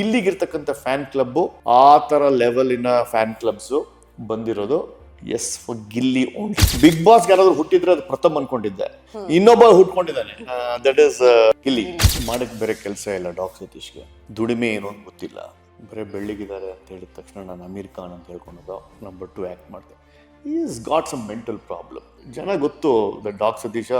ಗಿಲ್ಲಿಗಿರ್ತಕ್ಕಂಥ fan club ಆ ಥರ ಲೆವೆಲಿನ ಫ್ಯಾನ್ ಕ್ಲಬ್ಸು ಬಂದಿರೋದು yes for Gilli only. Bigg Boss ಯಾರಾದ್ರೂ ಹುಟ್ಟಿದ್ರೆ ಅದು ಪ್ರಥಮ್ ಅನ್ಕೊಂಡಿದ್ದೆ. ಇನ್ನೊಬ್ಬ ಹುಟ್ಕೊಂಡಿದ್ದಾನೆ. That is Gilli. ಮಾಡಕ್ ಬೇರೆ ಕೆಲಸ ಇಲ್ಲ ಡಾಕ್ ಸತೀಶ್ಗೆ. ದುಡಿಮೆ ಏನು ಅಂತ ಗೊತ್ತಿಲ್ಲ. ಬರೀ ಬೆಳ್ಳಿಗಿದ್ದಾರೆ ಅಂತ ಹೇಳಿದ ತಕ್ಷಣ ನಾನು ಅಮೀರ್ ಖಾನ್ ಅಂತ ಹೇಳ್ಕೊಂಡು ನಂಬರ್ ಟು ಆ್ಯಕ್ಟ್ ಮಾಡಿದೆ. Is got some mental problem ಜನ ಗೊತ್ತು ದ ಡಾಕ್ ಸತೀಶ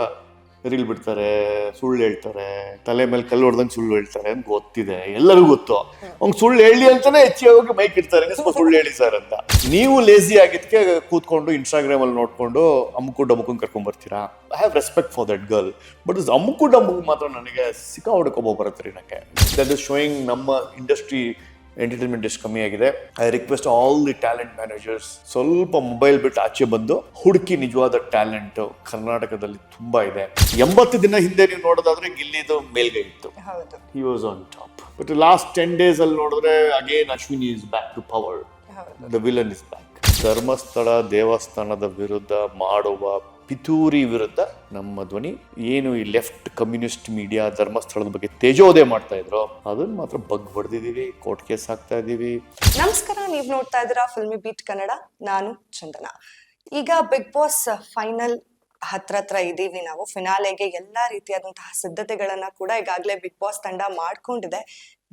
ರೀಲ್ ಬಿಡ್ತಾರೆ, ಸುಳ್ಳು ಹೇಳ್ತಾರೆ, ತಲೆ ಮೇಲೆ ಕಲ್ಲು ಹೊಡೆದಂಗೆ ಸುಳ್ಳು ಹೇಳ್ತಾರೆ ಅಂತ ಗೊತ್ತಿದೆ, ಎಲ್ಲರಿಗೂ ಗೊತ್ತು. ಅವ್ನು ಸುಳ್ಳು ಹೇಳಿ ಅಂತಾನೆ ಹೆಚ್ಚಿಗೆ ಹೋಗಿ ಮೈಕ್ ಇಡ್ತಾರೆ ಸ್ವಲ್ಪ ಸುಳ್ಳು ಹೇಳಿ ಸರ್ ಅಂತ. ನೀವು ಲೇಸಿ ಆಗಿದ್ದಕ್ಕೆ ಕೂತ್ಕೊಂಡು ಇನ್ಸ್ಟಾಗ್ರಾಮ್ ಅಲ್ಲಿ ನೋಡ್ಕೊಂಡು ಅಮ್ಮಕು ಡಮ್ಮಕ್ಕನ್ ಕರ್ಕೊಂಡ್ ಬರ್ತೀರಾ? I have respect for that girl but is ಅಮ್ಮಕ್ಕು ಡಮ್ಮಕ್ ಮಾತ್ರ ನನಗೆ ಸಿಕ್ಕಾ ಹೊಡ್ಕೊಬೋ ಬರುತ್ತೆ ರೀ ನನಗೆ. ದಟ್ ಶೋಯಿಂಗ್ ನಮ್ಮ ಇಂಡಸ್ಟ್ರಿ ಎಂಟರ್ಟೈನ್ಮೆಂಟ್ ಎಷ್ಟು ಕಮ್ಮಿ ಆಗಿದೆ. I request all the talent managers ಸ್ವಲ್ಪ ಮೊಬೈಲ್ ಬಿಟ್ಟು ಆಚೆ ಬಂದು ಹುಡುಕಿ ನಿಜವಾದ ಟ್ಯಾಲೆಂಟ್ ಕರ್ನಾಟಕದಲ್ಲಿ ತುಂಬಾ ಇದೆ. ಎಂಬತ್ತು ದಿನ ಹಿಂದೆ ನೀವು ನೋಡೋದಾದ್ರೆ ಗಿಲ್ಲಿದು ಮೇಲ್ಗೈ ಇತ್ತು. ಹೌದು. He was on top but last ten days ಅಲ್ಲಿ ನೋಡಿದ್ರೆ again Ashwini is back to power the villain is back Dharmasthala ದೇವಸ್ಥಾನದ ವಿರುದ್ಧ ಮಾಡುವ ಪಿತೂರಿ ವಿರುದ್ಧ ನಮ್ಮ ಧ್ವನಿ ಏನು ಈ ಲೆಫ್ಟ್ ಕಮ್ಯುನಿಸ್ಟ್ ಮೀಡಿಯಾ ಧರ್ಮಸ್ಥಳದ ಬಗ್ಗೆ ತೇಜೋದಯ ಮಾಡ್ತಾ ಇದ್ರು, ಅದನ್ನ ಮಾತ್ರ ಬಗ್ ಬಡ್ದಿದೀವಿ ಕೋರ್ಟ್ ಕೇಸ್ ಹಾಕ್ತಾ ಇದೀವಿ. ನಮಸ್ಕಾರ, ನೀವು ನೋಡ್ತಾ ಇದ್ದೀರಾ ಫಿಲ್ಮಿ ಬೀಟ್ ಕನ್ನಡ, ನಾನು ಚಂದನ. ಈಗ ಬಿಗ್ ಬಾಸ್ ಫೈನಲ್ ಹತ್ರ ಹತ್ರ ಇದ್ದೀವಿ ನಾವು. ಫಿನಾಲೆಗೆ ಎಲ್ಲಾ ರೀತಿಯಾದಂತಹ ಸಿದ್ಧತೆಗಳನ್ನ ಕೂಡ ಈಗಾಗಲೇ ಬಿಗ್ ಬಾಸ್ ತಂಡ ಮಾಡ್ಕೊಂಡಿದೆ.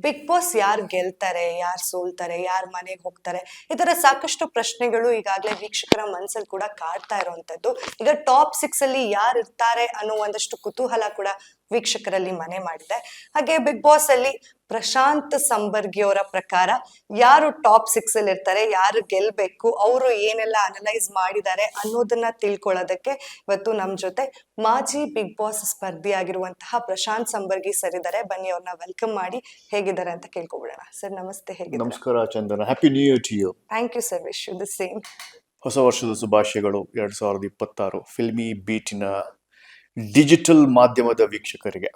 ಬಿಗ್ ಬಾಸ್ ಯಾರು ಗೆಲ್ತಾರೆ, ಯಾರು ಸೋಲ್ತಾರೆ, ಯಾರು ಮನೆಗೆ ಹೋಗ್ತಾರೆ, ಈ ತರ ಸಾಕಷ್ಟು ಪ್ರಶ್ನೆಗಳು ಈಗಾಗಲೇ ವೀಕ್ಷಕರ ಮನಸ್ಸಲ್ಲಿ ಕೂಡ ಕಾಡ್ತಾ ಇರುವಂತದ್ದು ಈಗ ಟಾಪ್ ಸಿಕ್ಸಲ್ಲಿ ಯಾರು ಇರ್ತಾರೆ ಅನ್ನೋ ಒಂದಷ್ಟು ಕುತೂಹಲ ಕೂಡ ವೀಕ್ಷಕರಲ್ಲಿ ಮನೆ ಮಾಡಿದೆ. ಹಾಗೆ ಬಿಗ್ ಬಾಸ್ ಅಲ್ಲಿ ಪ್ರಶಾಂತ್ ಸಂಬರ್ಗಿಯವರ ಪ್ರಕಾರ ಯಾರು ಟಾಪ್ ಸಿಕ್ಸ್ ಅಲ್ಲಿ ಇರ್ತಾರೆ ಯಾರು ಗೆಲ್ಬೇಕು ಅವರು ಏನೆಲ್ಲ ಅನಲೈಸ್ ಮಾಡಿದ್ದಾರೆ ಅನ್ನೋದನ್ನ ತಿಳ್ಕೊಳ್ಳೋದಕ್ಕೆ ಇವತ್ತು ನಮ್ಮ ಜೊತೆ ಮಾಜಿ ಬಿಗ್ ಬಾಸ್ ಸ್ಪರ್ಧಿ ಆಗಿರುವಂತಹ ಪ್ರಶಾಂತ್ ಸಂಬರ್ಗಿ ಸರ್ ಇದ್ದಾರೆ. ಬನ್ನಿ ಅವ್ರನ್ನ ವೆಲ್ಕಮ್ ಮಾಡಿ ಹೇಗಿದ್ದಾರೆ ಅಂತ ಕೇಳ್ಕೊಬಿಡೋಣ. ಸರ್ ನಮಸ್ತೆ ಹೇಗೆ ನಮಸ್ಕಾರ Chandana. Happy new year to you thank you sir wish the same ಹೊಸ ವರ್ಷದ ಶುಭಾಶಯಗಳು. ಎರಡ್ ಸಾವಿರದ ಇಪ್ಪತ್ತಾರು ಫಿಲ್ಮಿ ಬೀಟಿನ ಡಿಜಿಟಲ್ ಮಾಧ್ಯಮದ ವೀಕ್ಷಕರಿಗೆ.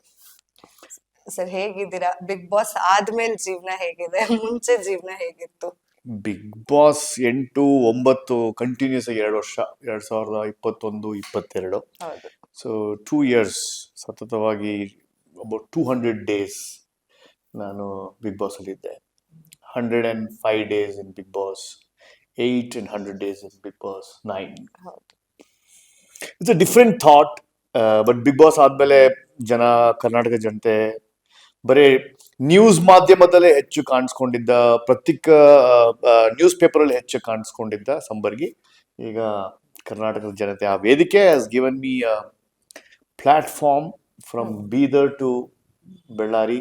ಸರ್ ಹೇಗಿದ್ದೀರಾ? ಬಿಗ್ ಬಾಸ್ ಆದ್ಮೇಲೆ ಜೀವನ ಹೇಗಿದೆ? ಮುಂಚೆ ಜೀವನ ಹೇಗಿತ್ತು? ಬಿಗ್ ಬಾಸ್ ಎಂಟು ಒಂಬತ್ತು ಕಂಟಿನ್ಯೂಸ್ ಆಗಿ ಎರಡು ವರ್ಷ ಎರಡ್ ಸಾವಿರದ ಇಪ್ಪತ್ತೊಂದು ಇಪ್ಪತ್ತೆರಡು. ಸೊ ಟೂ ಇಯರ್ಸ್ ಸತತವಾಗಿ ಅಬೌಟ್ ಟೂ ಹಂಡ್ರೆಡ್ ಡೇಸ್ ನಾನು Bigg ಬಾಸಲ್ಲಿದ್ದೆ hundred and five days in Bigg Boss eight and hundred days in Bigg Boss nine it's a different thought but Bigg Boss ಆದಮೇಲೆ ಜನ ಕರ್ನಾಟಕ ಜನತೆ ಬರೀ ನ್ಯೂಸ್ ಮಾಧ್ಯಮದಲ್ಲೇ ಹೆಚ್ಚು ಕಾಣಿಸ್ಕೊಂಡಿದ್ದ ಪ್ರತ್ಯೇಕ news ಪೇಪರಲ್ಲಿ ಹೆಚ್ಚು ಕಾಣಿಸ್ಕೊಂಡಿದ್ದ ಸಂಬರ್ಗಿ. ಈಗ ಕರ್ನಾಟಕದ ಜನತೆ ಆ ವೇದಿಕೆ has given me platform from Bidar to Ballari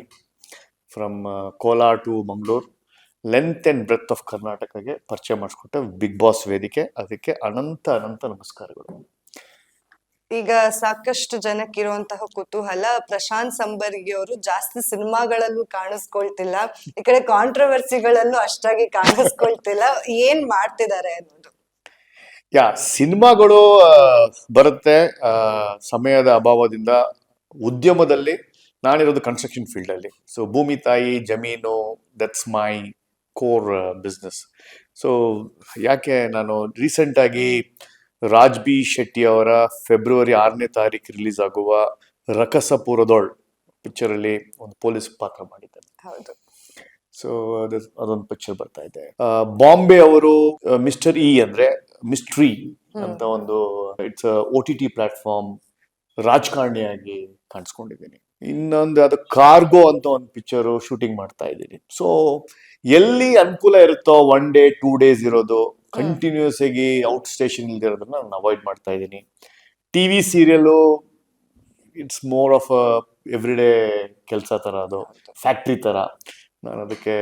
from Kolar to Mangaluru length and breadth of ಕರ್ನಾಟಕಗೆ ಪರಿಚಯ ಮಾಡಿಸ್ಕೊಟ್ಟ ಬಿಗ್ ಬಾಸ್ ವೇದಿಕೆ. ಅದಕ್ಕೆ ಅನಂತ ಅನಂತ ನಮಸ್ಕಾರಗಳು. ಈಗ ಸಾಕಷ್ಟು ಜನಕ್ಕಿರುವಂತಹ ಕುತೂಹಲ. ಪ್ರಶಾಂತ್ ಸಂಬರ್ಗಿ ಅವರು ಜಾಸ್ತಿ ಸಿನಿಮಾಗಳಲ್ಲೂ ಕಾಣಿಸ್ಕೊಳ್ತಿಲ್ಲ. ಈ ಕಡೆ ಕಾಂಟ್ರವರ್ಸಿಗಳಲ್ಲೂ ಅಷ್ಟಾಗಿ ಕಾಣಿಸ್ಕೊಳ್ತಿಲ್ಲ. ಏನ್ ಮಾಡ್ತಿದ್ದಾರೆ ಅನ್ನೋದು? ಯಾ, ಸಿನಿಮಾಗಳು ಬರುತ್ತೆ. ಸಮಯದ ಅಭಾವದಿಂದ ಉದ್ಯಮದಲ್ಲಿ ನಾನಿರೋದು ಕನ್ಸ್ಟ್ರಕ್ಷನ್ ಫೀಲ್ಡ್ ಅಲ್ಲಿ ಸೊ ಭೂಮಿ ತಾಯಿ, ಜಮೀನು that's my core business so ಯಾಕೆ ನಾನು ರೀಸೆಂಟ್ ಆಗಿ ರಾಜ್ ಬಿ ಶೆಟ್ಟಿ ಅವರ ಫೆಬ್ರವರಿ ಆರನೇ ತಾರೀಕು ರಿಲೀಸ್ ಆಗುವ ರಕಸಪುರದೊಳ್ ಪಿಕ್ಚರ್ ಅಲ್ಲಿ ಒಂದು ಪೊಲೀಸ್ ಪಾತ್ರ ಮಾಡಿದ್ದಾರೆ. ಸೊ ಅದು ಅದೊಂದು ಪಿಕ್ಚರ್ ಬರ್ತಾ ಇದೆ. ಬಾಂಬೆ ಅವರು ಮಿಸ್ಟರ್ ಇ ಅಂದ್ರೆ ಮಿಸ್ಟ್ರಿ ಅಂತ ಒಂದು it's O T T platform ರಾಜಕಾರಣಿಯಾಗಿ ಕಾಣಿಸ್ಕೊಂಡಿದ್ದೀನಿ. ಇನ್ನೊಂದು ಅದು ಕಾರ್ಗೋ ಅಂತ ಒಂದು ಪಿಕ್ಚರ್ ಶೂಟಿಂಗ್ ಮಾಡ್ತಾ ಇದ್ದೀನಿ. ಸೊ ಎಲ್ಲಿ ಅನುಕೂಲ ಇರುತ್ತೋ ಒನ್ ಡೇ ಟೂ ಡೇಸ್ ಇರೋದು ಕಂಟಿನ್ಯೂಸ್ ಆಗಿ ಔಟ್ ಸ್ಟೇಷನ್ ಇಲ್ದಿರೋದನ್ನ ನಾನು ಅವಾಯ್ಡ್ ಮಾಡ್ತಾ ಇದ್ದೀನಿ. T V serial it's more of every day ಕೆಲಸ ಥರ ಅದು ಫ್ಯಾಕ್ಟ್ರಿ ಥರ ನಾನು ಅದಕ್ಕೆ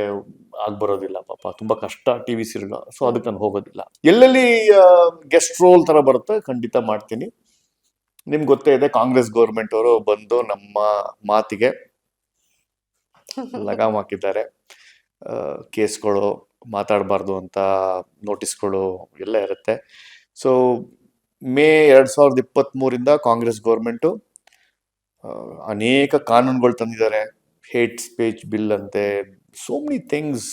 ಆಗ್ಬರೋದಿಲ್ಲ ಪಾಪ, ತುಂಬ ಕಷ್ಟ ಟಿ ವಿ ಸೀರಿಯಲ್ ಸೊ ಅದಕ್ಕೆ ನಾನು ಹೋಗೋದಿಲ್ಲ. ಎಲ್ಲೆಲ್ಲಿ ಗೆಸ್ಟ್ ರೋಲ್ ಥರ ಬರುತ್ತೆ, ಖಂಡಿತ ಮಾಡ್ತೀನಿ. ನಿಮ್ಗೆ ಗೊತ್ತೇ ಇದೆ, ಕಾಂಗ್ರೆಸ್ ಗೌರ್ಮೆಂಟ್ ಅವರು ಬಂದು ನಮ್ಮ ಮಾತಿಗೆ ಲಗಾಮ್ ಹಾಕಿದ್ದಾರೆ. ಕೇಸ್ಗಳು ಮಾತಾಡಬಾರ್ದು ಅಂತ ನೋಟಿಸ್ಗಳು ಎಲ್ಲ ಇರುತ್ತೆ. ಸೊ ಮೇ ಎರಡು ಸಾವಿರದ ಇಪ್ಪತ್ತ್ ಮೂರಿಂದ ಕಾಂಗ್ರೆಸ್ ಗೌರ್ಮೆಂಟು ಅನೇಕ ಕಾನೂನುಗಳು ತಂದಿದ್ದಾರೆ. ಹೇಟ್ ಸ್ಪೀಚ್ ಬಿಲ್ ಅಂತೆ ಸೋ ಮೆನಿ ಥಿಂಗ್ಸ್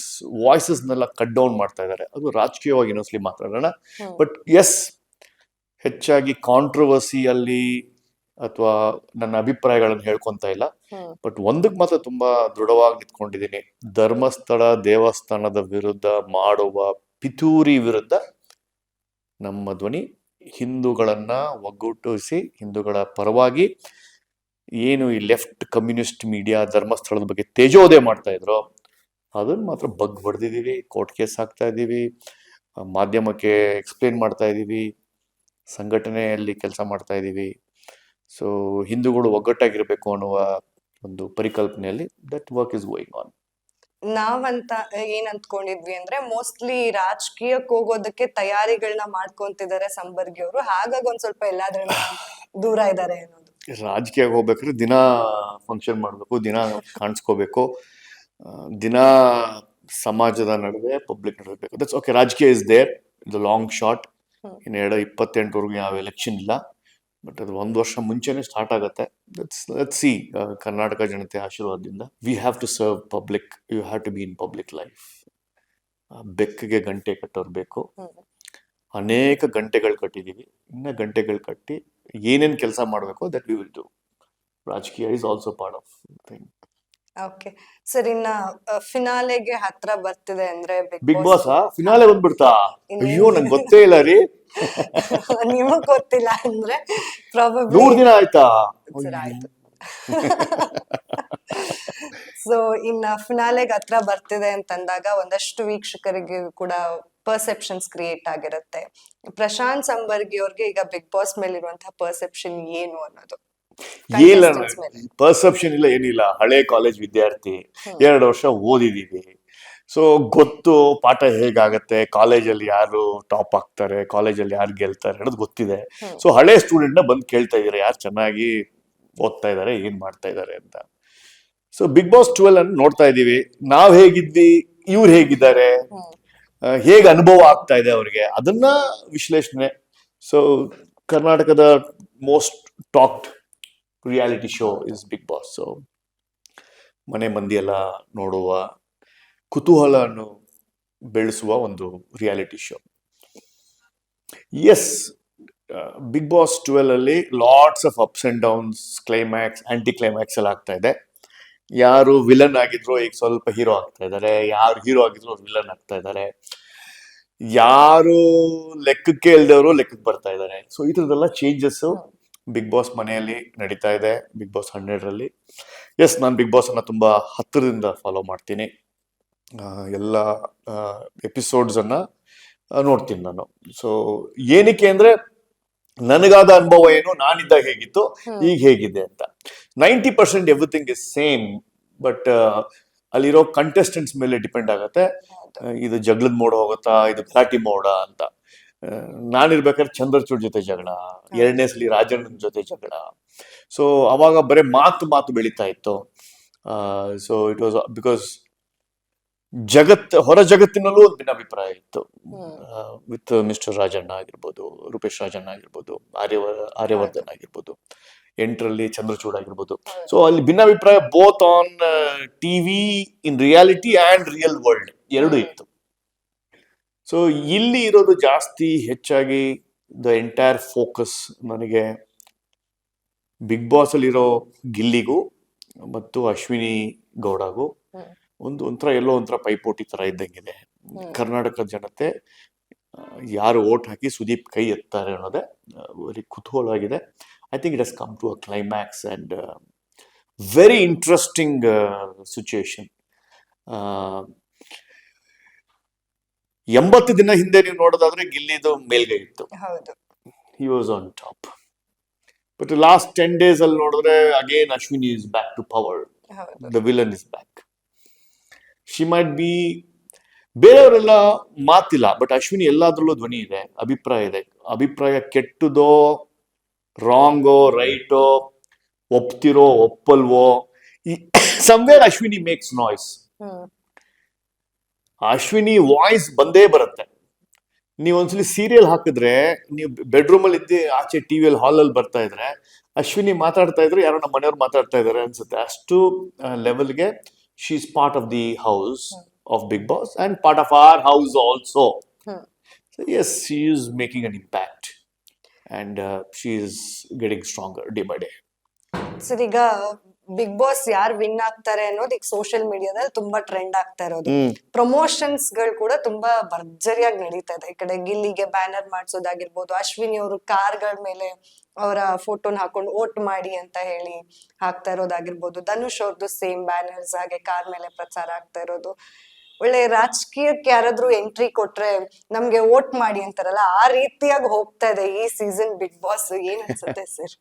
ವಾಯ್ಸಸ್ನೆಲ್ಲ ಕಟ್ ಡೌನ್ ಮಾಡ್ತಾ ಇದ್ದಾರೆ. ಅದು ರಾಜಕೀಯವಾಗಿ ಇನ್ನೊಂದ್ಸಲಿ ಮಾತಾಡೋಣ. ಬಟ್ ಎಸ್ ಹೆಚ್ಚಾಗಿ ಕಾಂಟ್ರವರ್ಸಿಯಲ್ಲಿ ಅಥವಾ ನನ್ನ ಅಭಿಪ್ರಾಯಗಳನ್ನು ಹೇಳ್ಕೊಂತ ಇಲ್ಲ. ಬಟ್ ಒಂದಕ್ಕೆ ಮಾತ್ರ ತುಂಬಾ ದೃಢವಾಗಿ ನಿಂತ್ಕೊಂಡಿದ್ದೀನಿ. ಧರ್ಮಸ್ಥಳ ದೇವಸ್ಥಾನದ ವಿರುದ್ಧ ಮಾಡುವ ಪಿತೂರಿ ವಿರುದ್ಧ ನಮ್ಮ ಧ್ವನಿ ಹಿಂದೂಗಳನ್ನ ಒಗ್ಗೂಟಿಸಿ ಹಿಂದೂಗಳ ಪರವಾಗಿ ಏನು ಈ ಲೆಫ್ಟ್ ಕಮ್ಯುನಿಸ್ಟ್ ಮೀಡಿಯಾ ಧರ್ಮಸ್ಥಳದ ಬಗ್ಗೆ ತೇಜೋದಯ ಮಾಡ್ತಾ ಇದ್ರು ಅದನ್ನ ಮಾತ್ರ ಬಗ್ ಹೊಡೆದಿದ್ದೀವಿ ಕೋರ್ಟ್ ಕೇಸ್ ಹಾಕ್ತಾ ಇದ್ದೀವಿ ಮಾಧ್ಯಮಕ್ಕೆ ಎಕ್ಸ್ಪ್ಲೇನ್ ಮಾಡ್ತಾ ಇದ್ದೀವಿ ಸಂಘಟನೆಯಲ್ಲಿ ಕೆಲಸ ಮಾಡ್ತಾ ಇದ್ದೀವಿ. ಸೊ ಹಿಂದೂಗಳು ಒಗ್ಗಟ್ಟಾಗಿರಬೇಕು ಅನ್ನುವ ಒಂದು ಪರಿಕಲ್ಪನೆಯಲ್ಲಿ that work is going on ನಾವಂತ ಏನ್ ಅಂದ್ಕೊಂಡಿದ್ವಿ ಅಂದ್ರೆ ಮೋಸ್ಟ್ಲಿ ರಾಜಕೀಯಕ್ಕೆ ಹೋಗೋದಕ್ಕೆ ತಯಾರಿಗಳನ್ನ ಮಾಡ್ಕೊಂತಿದ್ದಾರೆ ಸಂಬರ್ಗಿ ಅವರು ಹಾಗಾಗಿ ಒಂದ್ ಸ್ವಲ್ಪ ಎಲ್ಲಾದ್ರಿಂದ ದೂರ ಇದ್ದಾರೆ ಅನ್ನೋದು. ರಾಜಕೀಯ ಹೋಗ್ಬೇಕಂದ್ರೆ ದಿನ ಫಂಕ್ಷನ್ ಮಾಡಬೇಕು ದಿನ ಕಾಣಿಸ್ಕೋಬೇಕು. ದಿನ ಸಮಾಜದ ನಡುವೆ ಪಬ್ಲಿಕ್ ನಡುವೆ ಬೇಕು ದಟ್ಸ್ ಓಕೆ ರಾಜಕೀಯ is there the long short. ಇನ್ನು ಎರಡು ಇಪ್ಪತ್ತೆಂಟರವರೆಗೂ ಯಾವ ಎಲೆಕ್ಷನ್ ಇಲ್ಲ. ಬಟ್ ಅದು ಒಂದು ವರ್ಷ ಮುಂಚೆನೆ ಸ್ಟಾರ್ಟ್ ಆಗುತ್ತೆ. ದಟ್ಸ್ ಸಿ ಕರ್ನಾಟಕ ಜನತೆ ಆಶೀರ್ವಾದದಿಂದ. We have to serve public you have to be in public life ಬೆಕ್ಕಿಗೆ ಗಂಟೆ ಕಟ್ಟೋರು ಬೇಕು. ಅನೇಕ ಗಂಟೆಗಳು ಕಟ್ಟಿದ್ದೀವಿ ಇನ್ನ ಗಂಟೆಗಳು ಕಟ್ಟಿ ಏನೇನು ಕೆಲಸ ಮಾಡಬೇಕು ದಟ್ ವಿ ವಿಲ್ ಡೂ ರಾಜಕೀಯ is also part of thing okay sir ಇನ್ನ ಫಿನಾಲೆಗೆ ಹತ್ರ ಬರ್ತಿದೆ ಅಂದ್ರೆ ಬಿಗ್ ಬಾಸ್ ಫಿನಾಲೆ ಬಂದ್ಬಿಡ್ತಾ? ಅಯ್ಯೋ ನಂಗೆ ಗೊತ್ತೇ ಇಲ್ಲ ರೀ. ನಿಮಗ್ ಗೊತ್ತಿಲ್ಲ ಅಂದ್ರೆ ಪ್ರಾಬಬ್ಲಿ ನೂರ್ ದಿನ ಆಯ್ತಾ? ಸರ್ ಆಯ್ತು. ಸೊ ಇನ್ನ ಫಿನಾಲೆಗೆ ಹತ್ರ ಬರ್ತಿದೆ ಅಂತಂದಾಗ ಒಂದಷ್ಟು ವೀಕ್ಷಕರಿಗೆ ಕೂಡ ಪರ್ಸೆಪ್ಷನ್ಸ್ ಕ್ರಿಯೇಟ್ ಆಗಿರುತ್ತೆ. ಪ್ರಶಾಂತ್ ಸಂಬರ್ಗಿ ಅವ್ರಿಗೆ ಈಗ ಬಿಗ್ ಬಾಸ್ ಮೇಲಿರುವಂತಹ ಪರ್ಸೆಪ್ಷನ್ ಏನು ಅನ್ನೋದು. Contestants ಪರ್ಸೆಪ್ಷನ್ ಇಲ್ಲ ಏನಿಲ್ಲ. ಹಳೆ ಕಾಲೇಜ್ ವಿದ್ಯಾರ್ಥಿ ಎರಡು ವರ್ಷ ಓದಿದೀವಿ. ಸೊ ಗೊತ್ತು ಪಾಠ ಹೇಗಾಗತ್ತೆ ಕಾಲೇಜಲ್ಲಿ ಯಾರು ಟಾಪ್ ಆಗ್ತಾರೆ ಕಾಲೇಜಲ್ಲಿ ಯಾರು ಗೆಲ್ತಾರೆ ಅನ್ನೋದು ಗೊತ್ತಿದೆ. ಸೊ ಹಳೆ ಸ್ಟೂಡೆಂಟ್ನ ಬಂದು ಕೇಳ್ತಾ ಇದಾರೆ ಯಾರು ಚೆನ್ನಾಗಿ ಓದ್ತಾ ಇದಾರೆ ಏನ್ ಮಾಡ್ತಾ ಇದಾರೆ ಅಂತ. ಸೊ ಬಿಗ್ ಬಾಸ್ ಟ್ವೆಲ್ ಅನ್ನು ನೋಡ್ತಾ ಇದೀವಿ ನಾವ್ ಹೇಗಿದ್ವಿ ಇವ್ರು ಹೇಗಿದ್ದಾರೆ ಹೇಗೆ ಹೇಗ್ ಅನುಭವ ಆಗ್ತಾ ಇದೆ ಅವ್ರಿಗೆ ಅದನ್ನ ವಿಶ್ಲೇಷಣೆ. ಸೊ ಕರ್ನಾಟಕದ most talked reality show is Bigg Boss so ಮನೆ ಮಂದಿ ಎಲ್ಲ ನೋಡುವ ಕುತೂಹಲವನ್ನು ಬೆಳೆಸುವ ಒಂದು reality show is Bigg Boss twelve ಅಲ್ಲಿ lots of ups and downs climax anti climax ಎಲ್ಲ ಆಗ್ತಾ ಇದೆ. ಯಾರು ವಿಲನ್ ಆಗಿದ್ರು ಈಗ ಸ್ವಲ್ಪ ಹೀರೋ ಆಗ್ತಾ ಇದ್ದಾರೆ. ಯಾರು ಹೀರೋ ಆಗಿದ್ರು ವಿಲನ್ ಆಗ್ತಾ ಇದ್ದಾರೆ. ಯಾರು ಲೆಕ್ಕಕ್ಕೆ ಇಲ್ದವರು ಲೆಕ್ಕಕ್ಕೆ ಬರ್ತಾ ಇದ್ದಾರೆ. ಸೊ ಈ ಥರದ್ದೆಲ್ಲ ಚೇಂಜಸ್ ಬಿಗ್ ಬಾಸ್ ಮನೆಯಲ್ಲಿ ನಡೀತಾ ಇದೆ ಬಿಗ್ ಬಾಸ್ ಹನ್ನೆರಡರಲ್ಲಿ. ಎಸ್ ನಾನು ಬಿಗ್ ಬಾಸ್ ಅನ್ನ ತುಂಬಾ ಹತ್ತಿರದಿಂದ ಫಾಲೋ ಮಾಡ್ತೀನಿ. ಎಲ್ಲ ಎಪಿಸೋಡ್ಸ್ ಅನ್ನ ನೋಡ್ತೀನಿ ನಾನು. ಸೊ ಏನಕ್ಕೆ ಅಂದ್ರೆ ನನಗಾದ ಅನುಭವ ಏನು ನಾನಿದ್ದಾಗ ಹೇಗಿತ್ತು ಈಗ ಹೇಗಿದೆ ಅಂತ. Ninety percent everything is same but ಅಲ್ಲಿರೋ ಕಂಟೆಸ್ಟೆಂಟ್ಸ್ ಮೇಲೆ ಡಿಪೆಂಡ್ ಆಗುತ್ತೆ. ಇದು ಜಗಳದ ಮೋಡ ಹೋಗುತ್ತಾ ಇದು ಫ್ಲಾಟಿ ಮೋಡ ಅಂತ. ನಾನಿರ್ಬೇಕಾದ್ರೆ ಚಂದ್ರಚೂಡ್ ಜೊತೆ ಜಗಳ ಎರಡನೇ ಸಲ ರಾಜಣ್ಣನ ಜೊತೆ ಜಗಳ. ಸೊ ಅವಾಗ ಬರೀ ಮಾತು ಮಾತು ಬೆಳೀತಾ ಇತ್ತು. ಸೊ ಇಟ್ ವಾಸ್ ಬಿಕಾಸ್ ಜಗತ್ ಹೊರ ಜಗತ್ತಿನಲ್ಲೂ ಒಂದು ಭಿನ್ನಾಭಿಪ್ರಾಯ ಇತ್ತು. ವಿತ್ ಮಿಸ್ಟರ್ ರಾಜಣ್ಣ ಆಗಿರ್ಬೋದು ರೂಪೇಶ್ ರಾಜಣ್ಣ ಆಗಿರ್ಬೋದು ಆರ್ಯವ ಆರ್ಯವರ್ಧನ್ ಆಗಿರ್ಬೋದು ಎಂಟರಲ್ಲಿ ಚಂದ್ರಚೂಡ್ ಆಗಿರ್ಬೋದು. ಸೊ ಅಲ್ಲಿ ಭಿನ್ನಾಭಿಪ್ರಾಯ both on TV in reality and real world ಎರಡು ಇತ್ತು. ಸೊ ಇಲ್ಲಿ ಇರೋದು ಜಾಸ್ತಿ ಹೆಚ್ಚಾಗಿ ದ ಎಂಟೈರ್ ಫೋಕಸ್ ನನಗೆ ಬಿಗ್ ಬಾಸ್ ಅಲ್ಲಿರೋ ಗಿಲ್ಲಿಗೂ ಮತ್ತು ಅಶ್ವಿನಿ ಗೌಡಗೂ. ಒಂದು ಒಂಥರ ಎಲ್ಲೋ ಒಂಥರ ಪೈಪೋಟಿ ತರ ಇದ್ದಂಗಿದೆ. ಕರ್ನಾಟಕ ಜನತೆ ಯಾರು ಓಟ್ ಹಾಕಿ ಸುದೀಪ್ ಕೈ ಎತ್ತಾರೆ ಅನ್ನೋದೇ very ಕುತೂಹಲವಾಗಿದೆ I think it has come to a climax and very interesting situation ಎಂಬತ್ತು ದಿನ ಹಿಂದೆ ನೀವು ನೋಡೋದಾದ್ರೆ ಗಿಲ್ಲಿದು ಮೇಲ್ಗೈ ಇತ್ತು. ಹೌದು. Was on top but last ten last 10 days ಅಲ್ಲಿ ನೋಡಿದ್ರೆ again Ashwini is back to power the villain is back she might be ಬೇರೆಯವರೆಲ್ಲ ಮಾತಿಲ್ಲ ಬಟ್ ಅಶ್ವಿನಿ ಎಲ್ಲಾದ್ರಲ್ಲೂ ಧ್ವನಿ ಇದೆ ಅಭಿಪ್ರಾಯ ಇದೆ. ಅಭಿಪ್ರಾಯ ಕೆಟ್ಟದೋ ರಾಂಗೋ ರೈಟೋ ಒಪ್ತಿರೋ ಒಪ್ಪಲ್ವೋ ಈ somewhere Ashwini makes noise Ashwini voice ಬಂದೇ ಬರುತ್ತೆ. ನೀವು ಒಂದ್ಸಲಿ ಸೀರಿಯಲ್ ಹಾಕಿದ್ರೆ ನೀವು ಬೆಡ್ರೂಮಲ್ಲಿ ಇದ್ದು ಆಚೆ ಟಿವಿಯಲ್ಲಿ ಹಾಲ್ ಅಲ್ಲಿ ಬರ್ತಾ ಇದ್ರೆ ಅಶ್ವಿನಿ ಮಾತಾಡ್ತಾ ಇದ್ರೆ ಯಾರೋ ನಮ್ಮ ಮನೆಯವ್ರು ಮಾತಾಡ್ತಾ ಇದಾರೆ ಅನ್ಸುತ್ತೆ. ಅಷ್ಟು ಲೆವೆಲ್ಗೆ she is part of the house of Bigg Boss and part of our house also. Yes she is making an impact and she is getting stronger day by day sir ಈಗ ಬಿಗ್ ಬಾಸ್ ಯಾರು win ಆಗ್ತಾರೆ ಅನ್ನೋದು ಈಗ social ಮೀಡಿಯಾದಲ್ಲಿ ತುಂಬಾ trend ಆಗ್ತಾ ಇರೋದು. ಪ್ರಮೋಷನ್ಸ್ಗಳು ಕೂಡ ತುಂಬಾ ಭರ್ಜರಿಯಾಗಿ ನಡೀತಾ ಇದೆ. ಈ ಕಡೆ ಗಿಲ್ಲಿಗೆ ಬ್ಯಾನರ್ ಮಾಡಿಸೋದಾಗಿರ್ಬೋದು ಅಶ್ವಿನಿ ಅವರು ಕಾರ್ಗಳ ಮೇಲೆ ಅವರ ಫೋಟೋನ ಹಾಕೊಂಡು ವೋಟ್ ಮಾಡಿ ಅಂತ ಹೇಳಿ ಹಾಕ್ತಾ ಇರೋದಾಗಿರ್ಬೋದು. ಧನುಷ್ ಅವ್ರದ್ದು ಸೇಮ್ ಬ್ಯಾನರ್ಸ್ ಹಾಗೆ ಕಾರ್ ಮೇಲೆ ಪ್ರಚಾರ ಆಗ್ತಾ ಇರೋದು. ಒಳ್ಳೆ ರಾಜಕೀಯಕ್ಕೆ ಯಾರಾದ್ರೂ ಎಂಟ್ರಿ ಕೊಟ್ರೆ ನಮ್ಗೆ ವೋಟ್ ಮಾಡಿ ಅಂತಾರಲ್ಲ ಆ ರೀತಿಯಾಗಿ ಹೋಗ್ತಾ ಇದೆ ಈ ಸೀಸನ್ ಬಿಗ್ ಬಾಸ್ ಏನ್ ಅನ್ಸುತ್ತೆ ಸರ್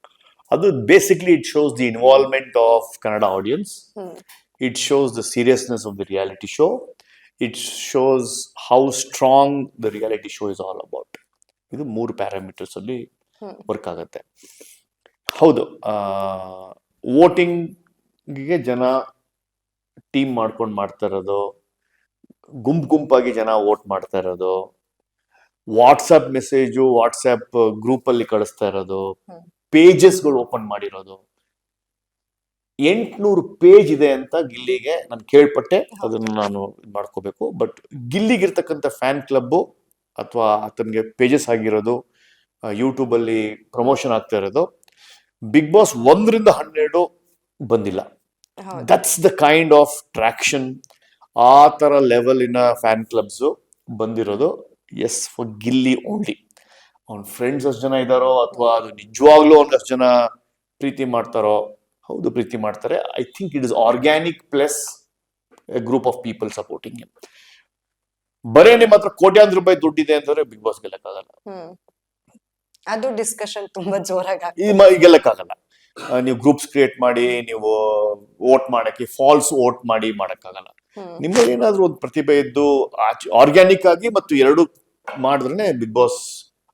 ಅದು basically it shows the involvement of Kannada audience it shows the seriousness of the reality show it shows how strong the reality show is all about ಇದು ಮೂರು ಪ್ಯಾರಾಮೀಟರ್ಸ್ ಅಲ್ಲಿ work ಆಗುತ್ತೆ. ಹೌದು ವೋಟಿಂಗ್ಗೆ ಜನ team ಮಾಡ್ಕೊಂಡು ಮಾಡ್ತಾ ಇರೋದು ಗುಂಪು ಗುಂಪಾಗಿ ಜನ ವೋಟ್ ಮಾಡ್ತಾ ಇರೋದು ವಾಟ್ಸಪ್ ಮೆಸೇಜು ವಾಟ್ಸಪ್ ಗ್ರೂಪಲ್ಲಿ ಕಳಿಸ್ತಾ ಇರೋದು. ಪೇಜಸ್ಗಳು ಓಪನ್ ಮಾಡಿರೋದು. ಎಂಟ್ನೂರು ಪೇಜ್ ಇದೆ ಅಂತ ಗಿಲ್ಲಿಗೆ ನಾನು ಕೇಳ್ಪಟ್ಟೆ. ಅದನ್ನು ನಾನು ಮಾಡ್ಕೋಬೇಕು. ಬಟ್ ಗಿಲ್ಲಿಗಿರ್ತಕ್ಕಂಥ ಫ್ಯಾನ್ ಕ್ಲಬ್ಬು ಅಥವಾ ಆತನಿಗೆ ಪೇಜಸ್ ಆಗಿರೋದು ಯೂಟ್ಯೂಬಲ್ಲಿ ಪ್ರಮೋಷನ್ ಆಗ್ತಾ ಇರೋದು ಬಿಗ್ ಬಾಸ್ ಒಂದರಿಂದ ಹನ್ನೆರಡು ಬಂದಿಲ್ಲ. That's the kind of traction ಆ ಥರ ಲೆವೆಲಿನ ಫ್ಯಾನ್ ಕ್ಲಬ್ಸು ಬಂದಿರೋದು. ಎಸ್ ಫಾರ್ ಗಿಲ್ಲಿ ಓನ್ಲಿ ಅವ್ನ ಫ್ರೆಂಡ್ಸ್ ಅಷ್ಟು ಜನ ಇದ್ದಾರೋ ಅಥವಾ ಅದು ನಿಜವಾಗ್ಲೂ ಒಂದಷ್ಟು ಜನ ಪ್ರೀತಿ ಮಾಡ್ತಾರೋ ಹೌದು ಪ್ರೀತಿ ಮಾಡ್ತಾರೆ. I think it is organic plus a group of people supporting ಬರೇ ನಿಮ್ಮ ಹತ್ರ ಕೋಟ್ಯಾಂತರ ರೂಪಾಯಿ ದುಡ್ಡಿದೆ ಅಂತಂದ್ರೆ ಬಿಗ್ ಬಾಸ್ ಗೆಲ್ಲಕ್ಕಾಗಲ್ಲ. ಅದು ಡಿಸ್ಕಷನ್ ತುಂಬಾ ಜೋರಾಗಿ ಗೆಲ್ಲಕ್ಕಾಗಲ್ಲ. ನೀವು ಗ್ರೂಪ್ಸ್ ಕ್ರಿಯೇಟ್ ಮಾಡಿ ನೀವು ವೋಟ್ ಮಾಡಕ್ಕೆ ಫಾಲ್ಸ್ ವೋಟ್ ಮಾಡಿ ಮಾಡಕ್ಕಾಗಲ್ಲ. ನಿಮ್ಮಲ್ಲಿ ಏನಾದ್ರೂ ಒಂದು ಪ್ರತಿಭೆ ಇದ್ದು ಆರ್ಗ್ಯಾನಿಕ್ ಆಗಿ ಮತ್ತು ಎರಡು ಮಾಡಿದ್ರೆ ಬಿಗ್ ಬಾಸ್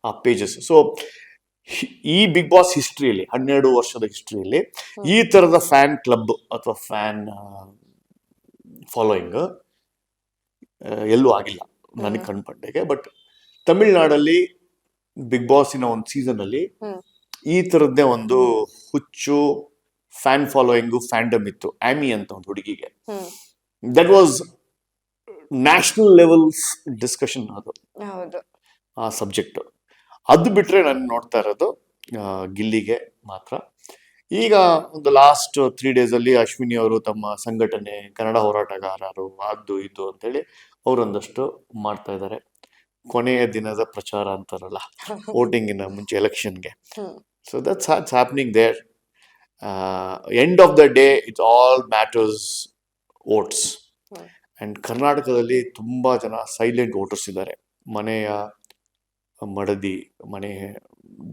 ಆ ಪೇಜಸ್ ಸೊ ಈ ಬಿಗ್ ಬಾಸ್ ಹಿಸ್ಟ್ರಿಯಲ್ಲಿ ಹನ್ನೆರಡು ವರ್ಷದ ಹಿಸ್ಟ್ರಿಯಲ್ಲಿ ಈ ತರದ ಫ್ಯಾನ್ ಕ್ಲಬ್ ಅಥವಾ ಫ್ಯಾನ್ ಫಾಲೋಯಿಂಗ್ ಎಲ್ಲೂ ಆಗಿಲ್ಲ ನನಗೆ ಕಣ್ಪಟ್ಟೆಗೆ. ಬಟ್ ತಮಿಳ್ನಾಡಲ್ಲಿ ಬಿಗ್ ಬಾಸಿನ ಒಂದು ಸೀಸನ್ ಅಲ್ಲಿ ಈ ತರದ್ದೇ ಒಂದು ಹುಚ್ಚು ಫ್ಯಾನ್ ಫಾಲೋಯಿಂಗು ಫ್ಯಾಂಡಮ್ ಇತ್ತು. ಆಮಿ ಅಂತ ಒಂದು ಹುಡುಗಿಗೆ. That was national levels discussion ಅದು. ಆ ಸಬ್ಜೆಕ್ಟ್ ಅದು ಬಿಟ್ರೆ ನಾನು ನೋಡ್ತಾ ಇರೋದು ಗಿಲ್ಲಿಗೆ ಮಾತ್ರ. ಈಗ ಒಂದು ಲಾಸ್ಟ್ ತ್ರೀ ಡೇಸ್ ಅಲ್ಲಿ ಅಶ್ವಿನಿ ಅವರು ತಮ್ಮ ಸಂಘಟನೆ ಕನ್ನಡ ಹೋರಾಟಗಾರರು ಅದು ಇದು ಅಂತೇಳಿ ಅವರೊಂದಷ್ಟು ಮಾಡ್ತಾ ಇದ್ದಾರೆ. ಕೊನೆಯ ದಿನದ ಪ್ರಚಾರ ಅಂತಾರಲ್ಲ ವೋಟಿಂಗಿನ ಮುಂಚೆ ಎಲೆಕ್ಷನ್ಗೆ so that's hots happening there end of the day it's all matters votes and and ಕರ್ನಾಟಕದಲ್ಲಿ ತುಂಬಾ ಜನ ಸೈಲೆಂಟ್ ವೋಟರ್ಸ್ ಇದ್ದಾರೆ. ಮನೆಯ ಮಡದಿ ಮನೆ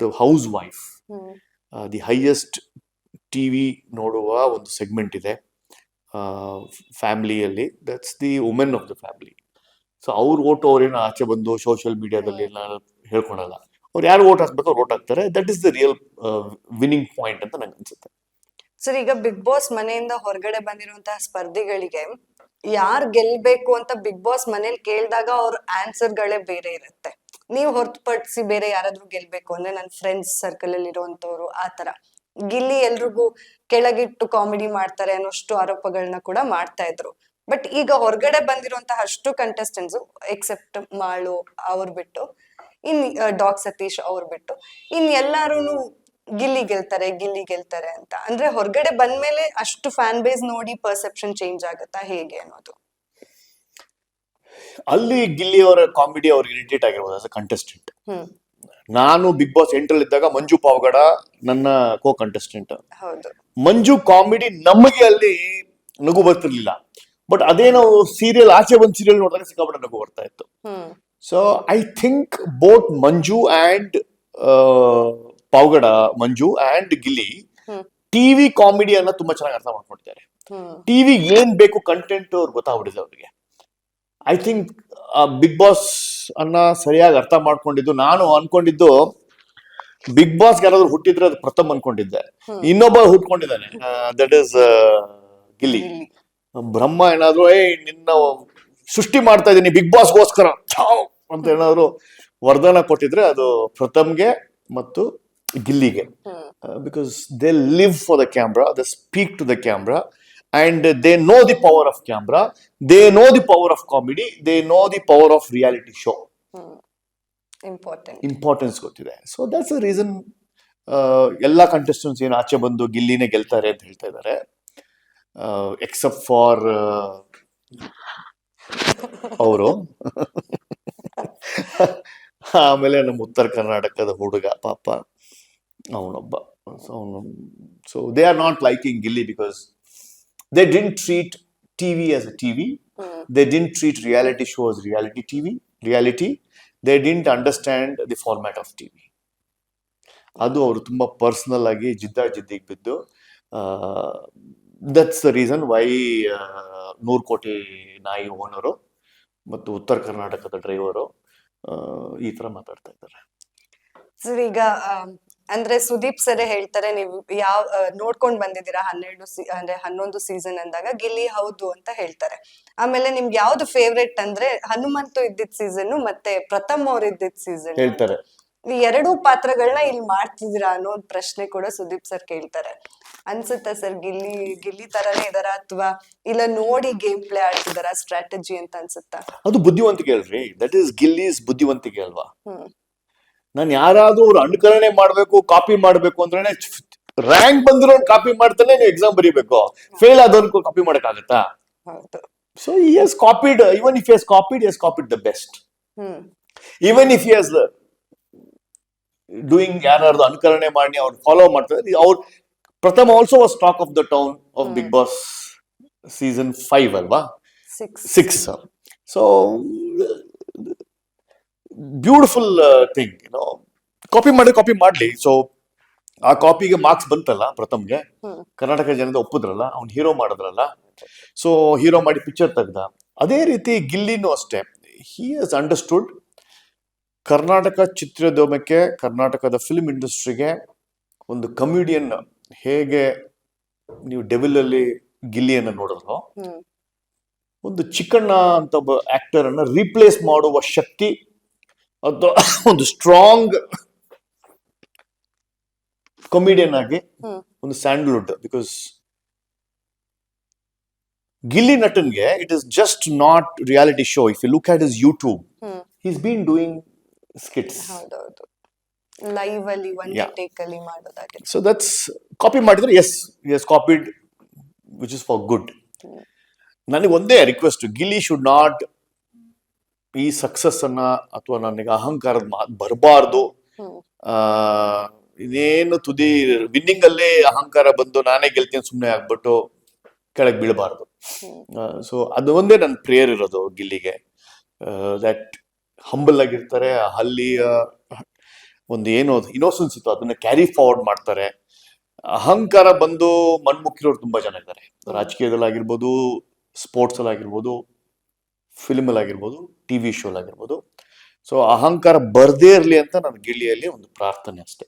the house wife. The highest T V ನೋಡುವ ಒಂದು ಸೆಗ್ಮೆಂಟ್ ಇದೆ. ಫ್ಯಾಮಿಲಿಯಲ್ಲಿ. That's the women of the family so ಅವ್ರು ಓಟು ಅವ್ರೇನು ಆಚೆ ಬಂದು ಸೋಷಿಯಲ್ ಮೀಡಿಯಾದಲ್ಲಿ ಎಲ್ಲ ಹೇಳ್ಕೊಳಲ್ಲ. ಅವ್ರು ಯಾರು ಓಟ್ ಹಾಕ್ಬೇಕು ಅವ್ರು ಓಟ್ ಹಾಕ್ತಾರೆ. That is the real winning point ಅಂತ ನಂಗೆ ಅನ್ಸುತ್ತೆ. ಸರ್ ಈಗ ಬಿಗ್ ಬಾಸ್ ಮನೆಯಿಂದ ಹೊರಗಡೆ ಬಂದಿರುವಂತಹ ಸ್ಪರ್ಧಿಗಳಿಗೆ ಯಾರು ಗೆಲ್ಬೇಕು ಅಂತ ಬಿಗ್ ಬಾಸ್ ಮನೇಲಿ ಕೇಳಿದಾಗ ಅವ್ರ ಆನ್ಸರ್ಗಳೇ ಬೇರೆ ಇರುತ್ತೆ. ನೀವು ಹೊರತುಪಡಿಸಿ ಬೇರೆ ಯಾರಾದ್ರೂ ಗೆಲ್ಬೇಕು ಅಂದ್ರೆ ನನ್ನ ಫ್ರೆಂಡ್ಸ್ ಸರ್ಕಲ್ ಅಲ್ಲಿ ಇರುವಂತವ್ರು ಆತರ ಗಿಲ್ಲಿ ಎಲ್ರಿಗೂ ಕೆಳಗಿಟ್ಟು ಕಾಮಿಡಿ ಮಾಡ್ತಾರೆ ಅನ್ನೋಷ್ಟು ಆರೋಪಗಳನ್ನ ಕೂಡ ಮಾಡ್ತಾ ಇದ್ರು. ಬಟ್ ಈಗ ಹೊರಗಡೆ ಬಂದಿರುವಂತಹ ಅಷ್ಟು ಕಂಟೆಸ್ಟೆಂಟ್ಸ್ ಎಕ್ಸೆಪ್ಟ್ ಮಾಳು ಅವ್ರು ಬಿಟ್ಟು, ಇನ್ ಡಾಗ್ ಸತೀಶ್ ಅವ್ರು ಬಿಟ್ಟು, ಇನ್ ಎಲ್ಲಾರು ಗಿಲ್ಲಿ ಗೆಲ್ತಾರೆ ಗಿಲ್ಲಿ ಗೆಲ್ತಾರೆ ಅಂತ. ಅಂದ್ರೆ ಹೊರಗಡೆ ಬಂದ್ಮೇಲೆ ಅಷ್ಟು ಫ್ಯಾನ್ ಬೇಸ್ ನೋಡಿ ಪರ್ಸೆಪ್ಷನ್ ಚೇಂಜ್ ಆಗುತ್ತಾ ಹೇಗೆ ಅನ್ನೋದು. ಅಲ್ಲಿ ಗಿಲ್ಲಿ ಅವರ ಕಾಮಿಡಿ ಅವ್ರಿಗೆ ಇರಿಟೇಟ್ ಆಗಿರ್ಬೋದು ಆಸ್ ಅ ಕಂಟೆಸ್ಟೆಂಟ್ ನಾನು ಬಿಗ್ ಬಾಸ್ ಎಂಟ್ರಲ್ಲಿ ಇದ್ದಾಗ ಮಂಜು ಪಾವಗಡ ನನ್ನ ಕೋ ಕಂಟೆಸ್ಟೆಂಟ್ ಮಂಜು ಕಾಮಿಡಿ ನಮಗೆ ಅಲ್ಲಿ ನಗು ಬರ್ತಿರ್ಲಿಲ್ಲ. ಬಟ್ ಅದೇ ನಾವು ಸೀರಿಯಲ್ ಆಚೆ ಬಂದ್ ಸೀರಿಯಲ್ ನೋಡಿದಾಗ ಸಿಕ್ಕಾಪಟ್ಟೆ ನಗು ಬರ್ತಾ ಇತ್ತು. So I think both Manju and Pavagada Manju and Gilli. TV ಕಾಮಿಡಿಯನ್ನ ತುಂಬಾ ಚೆನ್ನಾಗಿ ಅರ್ಥ ಮಾಡ್ಕೊಡ್ತಾರೆ ಟಿವಿ ಏನ್ ಬೇಕು ಕಂಟೆಂಟ್ ಅವ್ರು ಗೊತ್ತಾಗ್ಬಿಟ್ಟಿದೆ ಅವ್ರಿಗೆ. ಐ ಥಿಂಕ್ ಬಿಗ್ ಬಾಸ್ ಅನ್ನ ಸರಿಯಾಗಿ ಅರ್ಥ ಮಾಡ್ಕೊಂಡಿದ್ದು. ನಾನು ಅನ್ಕೊಂಡಿದ್ದು ಬಿಗ್ ಬಾಸ್ ಯಾರಾದ್ರೂ ಹುಟ್ಟಿದ್ರೆ ಅದು ಪ್ರಥಮ್ ಅನ್ಕೊಂಡಿದ್ದೆ. ಇನ್ನೊಬ್ಬ ಹುಟ್ಕೊಂಡಿದ್ದಾನೆ. ದಟ್ ಇಸ್ ಗಿಲ್ಲಿ ಬ್ರಹ್ಮ ಏನಾದ್ರು ಏ ನಿನ್ನ ಸೃಷ್ಟಿ ಮಾಡ್ತಾ ಇದ್ದೀನಿ ಬಿಗ್ ಬಾಸ್ಗೋಸ್ಕರ ಚಾವ್ ಅಂತ ಏನಾದ್ರು ವರದಾನ ಕೊಟ್ಟಿದ್ರೆ ಅದು ಪ್ರಥಮ್ಗೆ ಮತ್ತು ಗಿಲ್ಲಿಗೆ because they live for the camera they speak to the camera and they know the power of camera they know the power of comedy they know the power of reality show important importance ಗೊತ್ತಿದೆ. So that's a reason ಎಲ್ಲ contestants ಏನು ಆಚೆ ಬಂದು ಗಿಲ್ಲಿನೇ ಗೆಲ್ತಾರೆ ಅಂತ ಹೇಳ್ತಾ ಇದ್ದಾರೆ accept for ಅವರು. ಆಮೇಲೆ ನಮ್ಮ ಉತ್ತರ ಕರ್ನಾಟಕದ ಹುಡುಗ ಪಾಪ. ಅವನೊಬ್ಬ. ಸೊ ಅವನು so they are not liking Gilli because they didn't treat TV as a TV they didn't treat reality show as reality TV, reality. They didn't understand the format of TV. ಅದು ಅವರು ತುಂಬ personal ಆಗಿ ಜಿದ್ದ ಜಿದ್ದಿಗೆ ಬಿದ್ದು that's the reason why ನೂರು ಕೋಟಿ ನಾಯಿ owner ಮತ್ತು ಉತ್ತರ ಕರ್ನಾಟಕದ ಡ್ರೈವರು ಈ ಥರ ಮಾತಾಡ್ತಾ ಇದ್ದಾರೆ ಸರ್ ಈಗ ಅಂದ್ರೆ ಸುದೀಪ್ ಸರ್ ಹೇಳ್ತಾರೆ ನೀವು ಯಾವ ನೋಡ್ಕೊಂಡ್ ಬಂದಿದ್ದೀರಾ ಹನ್ನೆರಡು ಅಂದ್ರೆ ಹನ್ನೊಂದು ಸೀಸನ್ ಅಂದಾಗ? ಗಿಲ್ಲಿ ಹೌದು ಅಂತ ಹೇಳ್ತಾರೆ. ಆಮೇಲೆ ನಿಮ್ಗೆ ಯಾವ್ದು ಫೇವ್ರೆಟ್ ಅಂದ್ರೆ ಹನುಮಂತು ಇದ್ದಿದ್ ಸೀಸನ್ ಮತ್ತೆ ಪ್ರಥಮ್ ಅವ್ರ ಇದ್ದಿದ್ ಸೀಸನ್ ಹೇಳ್ತಾರೆ. ಈ ಎರಡೂ ಪಾತ್ರಗಳನ್ನ ಇಲ್ಲಿ ಮಾಡ್ತಿದ್ದೀರಾ ಅನ್ನೋ ಒಂದ್ ಪ್ರಶ್ನೆ ಕೂಡ ಸುದೀಪ್ ಸರ್ ಕೇಳ್ತಾರೆ. ಅನ್ಸುತ್ತಾ ಸರ್ ಗಿಲ್ಲಿ ಗಿಲ್ಲಿ ತರನೇ ಇದಾರ ಅಥವಾ ಇಲ್ಲ ನೋಡಿ ಗೇಮ್ ಪ್ಲೇ ಆಡ್ತಿದಾರ ಸ್ಟ್ರಾಟಜಿ ಅಂತ ಅನ್ಸುತ್ತಾ? ಅದು ಬುದ್ಧಿವಂತಿಕೆ ಅಲ್ರಿ. ದಟ್ ಇಸ್ ಗಿಲ್ಲಿಸ್ ಬುದ್ಧಿವಂತಿಕೆ ಅಲ್ವಾ? ನಾನು ಯಾರಾದ್ರೂ ಅವ್ರು ಅನುಕರಣೆ ಮಾಡಬೇಕು ಕಾಪಿ ಮಾಡಬೇಕು ಅಂದ್ರೆ ರ್ಯಾಂಕ್ ಬಂದಿರೋ ಕಾಪಿ ಮಾಡ್ತಾನೆ ನೀವು ಎಕ್ಸಾಮ್ ಬರೀಬೇಕು. ಫೇಲ್ ಆದವ್ರು ಕಾಪಿ ಮಾಡಕ್ಕಾಗತ್ತಾ? ಸೊ ಈ has copied even if is copied is copied the best even even if yes doing ಯಾರು ಅನುಕರಣೆ ಮಾಡಿ ಅವ್ರು ಫಾಲೋ ಮಾಡ್ತಾರೆ ಅವ್ರ Pratham also was talk of the town of Bigg Boss season five ಅಲ್ವಾ? ಸಿಕ್ಸ್ ಸೊ ಬ್ಯೂಟಿಫುಲ್ ಥಿಂಗ್ ಏನೋ copy ಮಾಡಿ copy ಮಾಡಲಿ. ಸೊ ಆ ಕಾಪಿಗೆ ಮಾರ್ಕ್ಸ್ ಬಂತಲ್ಲ ಪ್ರಥಮ್ಗೆ. ಕರ್ನಾಟಕ ಜನದ ಒಪ್ಪಿದ್ರಲ್ಲ ಅವ್ನು ಹೀರೋ ಮಾಡಿದ್ರಲ್ಲ. ಸೊ ಹೀರೋ ಮಾಡಿ ಪಿಕ್ಚರ್ ತೆಗ್ದ. ಅದೇ ರೀತಿ ಗಿಲ್ಲಿನೂ ಅಷ್ಟೇ. ಹಿ ಹಸ್ ಅಂಡರ್ಸ್ಟುಡ್ ಕರ್ನಾಟಕ ಚಿತ್ರೋದ್ಯಮಕ್ಕೆ ಕರ್ನಾಟಕದ ಫಿಲ್ಮ್ ಇಂಡಸ್ಟ್ರಿಗೆ ಒಂದು ಕಮಿಡಿಯನ್ ಹೇಗೆ ನೀವು ಡೆವಿಲ್ ಅಲ್ಲಿ ಗಿಲ್ಲಿಯನ್ನು ನೋಡಿದ್ರು ಒಂದು ಚಿಕ್ಕಣ್ಣ ಅಂತ ಒಬ್ಬ ಆಕ್ಟರ್ ಅನ್ನ ರೀಪ್ಲೇಸ್ ಮಾಡುವ ಶಕ್ತಿ ಅಥವಾ ಒಂದು ಸ್ಟ್ರಾಂಗ್ ಕಮಿಡಿಯನ್ ಆಗಿ ಒಂದು Sandalwood because Gilli ನಟನ್ಗೆ it is just not reality show if you look at is YouTube he's is been doing skits live ಅಲ್ಲಿ ಒನ್ ಟೇಕ್ ಅಲ್ಲಿ ಮಾಡೋದಾಗಿದೆ. ಸೊ ದಟ್ಸ್ ಕಾಪಿ ಮಾಡಿದ್ರೆ is is copied which is for good ನನಗೆ ಒಂದೇ request Gilli should not ಈ success ಅನ್ನ ಅಥವಾ ನನಗೆ ಅಹಂಕಾರದ ಮಾತು ಬರಬಾರ್ದು. ಆ ಇದೇನು ತುದಿ ವಿನ್ನಿಂಗ್ ಅಲ್ಲೇ ಅಹಂಕಾರ ಬಂದು ನಾನೇ ಗೆಲ್ತೀನಿ ಸುಮ್ಮನೆ ಆಗ್ಬಿಟ್ಟು ಕೆಳಗೆ ಬೀಳಬಾರ್ದು. ಸೊ ಅದು ಒಂದೇ ನನ್ನ ಪ್ರೇಯರ್ ಇರೋದು ಗಿಲ್ಲಿಗೆ. ದಟ್ ಹಂಬಲ್ ಆಗಿರ್ತಾರೆ ಅಲ್ಲಿ ಒಂದು ಏನು ಇನೋಸೆನ್ಸ್ ಇತ್ತು ಅದನ್ನ ಕ್ಯಾರಿ ಫಾರ್ವರ್ಡ್ ಮಾಡ್ತಾರೆ. ಅಹಂಕಾರ ಬಂದು ಮಣ್ಮುಖಿರೋರು ತುಂಬಾ ಜನ ಇದ್ದಾರೆ. ರಾಜಕೀಯದಲ್ಲಾಗಿರ್ಬೋದು ಸ್ಪೋರ್ಟ್ಸ್ ಅಲ್ಲಿ ಆಗಿರ್ಬೋದು ಫಿಲ್ಮ್ ಅಲ್ಲಿ ಆಗಿರ್ಬೋದು ಟಿವಿ ವಿ ಶೋಲಾಗಿರ್ಬೋದು. ಸೊ ಅಹಂಕಾರ ಬರ್ದೇ ಇರಲಿ ಅಂತ ನನ್ನ ಗಿಳಿಯಲ್ಲಿ ಒಂದು ಪ್ರಾರ್ಥನೆ ಅಷ್ಟೇ.